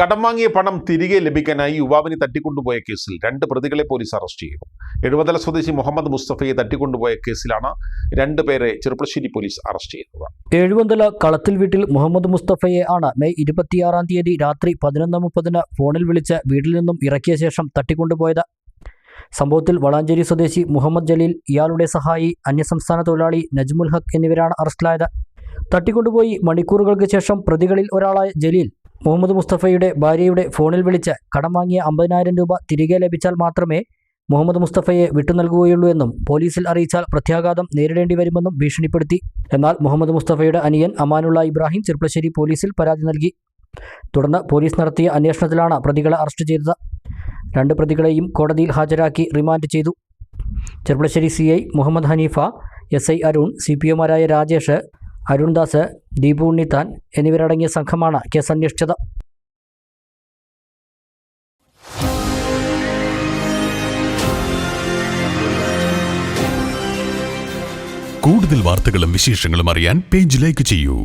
കടം വാങ്ങിയ പണം തിരികെ ലഭിക്കാനായി യുവാവിനെ തട്ടിക്കൊണ്ടുപോയ കേസിൽ രണ്ട് പ്രതികളെ പോലീസ് അറസ്റ്റ് ചെയ്തു. എഴുപതല സ്വദേശി മുഹമ്മദ് മുസ്തഫയെ തട്ടിക്കൊണ്ടുപോയ കേസിലാണ് രണ്ട് പേരെ ചെറുപ്പശ്ശേരി പോലീസ് അറസ്റ്റ് ചെയ്തത്. എഴുപതല കളത്തിൽ വീട്ടിൽ മുഹമ്മദ് മുസ്തഫയെ ആണ് മെയ് ഇരുപത്തിയാറാം തീയതി രാത്രി പതിനൊന്ന് മുപ്പതിന് ഫോണിൽ വിളിച്ച് വീട്ടിൽ നിന്നും ഇറക്കിയ ശേഷം തട്ടിക്കൊണ്ടുപോയത്. സംഭവത്തിൽ വളാഞ്ചേരി സ്വദേശി മുഹമ്മദ് ജലീൽ ഇയാളുടെ സഹായി അന്യസംസ്ഥാന തൊഴിലാളി നജ്മുൽ ഹക്ക് എന്നിവരാണ് അറസ്റ്റിലായത്. തട്ടിക്കൊണ്ടുപോയി മണിക്കൂറുകൾക്ക് ശേഷം പ്രതികളിൽ ഒരാളായ ജലീൽ മുഹമ്മദ് മുസ്തഫയുടെ ഭാര്യയുടെ ഫോണിൽ വിളിച്ച് കടം വാങ്ങിയ അമ്പതിനായിരം രൂപ തിരികെ ലഭിച്ചാൽ മാത്രമേ മുഹമ്മദ് മുസ്തഫയെ വിട്ടു നൽകുകയുള്ളൂ എന്നും പോലീസിൽ അറിയിച്ചാൽ പ്രത്യാഘാതം നേരിടേണ്ടി വരുമെന്നും ഭീഷണിപ്പെടുത്തി. എന്നാൽ മുഹമ്മദ് മുസ്തഫയുടെ അനിയൻ അമാനുള്ള ഇബ്രാഹിം ചെർപ്പളശ്ശേരി പോലീസിൽ പരാതി നൽകി. തുടർന്ന് പോലീസ് നടത്തിയ അന്വേഷണത്തിലാണ് പ്രതികളെ അറസ്റ്റ് ചെയ്തത്. രണ്ട് പ്രതികളെയും കോടതിയിൽ ഹാജരാക്കി റിമാൻഡ് ചെയ്തു. Cherpulassery C Muhammad Haneefa S Arun C P Rajesh Arundas Deepu Unnithan എന്നിവരടങ്ങിയ സംഘമാണ് കേസ് അന്വേഷിച്ചത് കൂടുതൽ വാർത്തകളും വിശേഷങ്ങളും അറിയാൻ പേജ് ലൈക്ക് ചെയ്യൂ.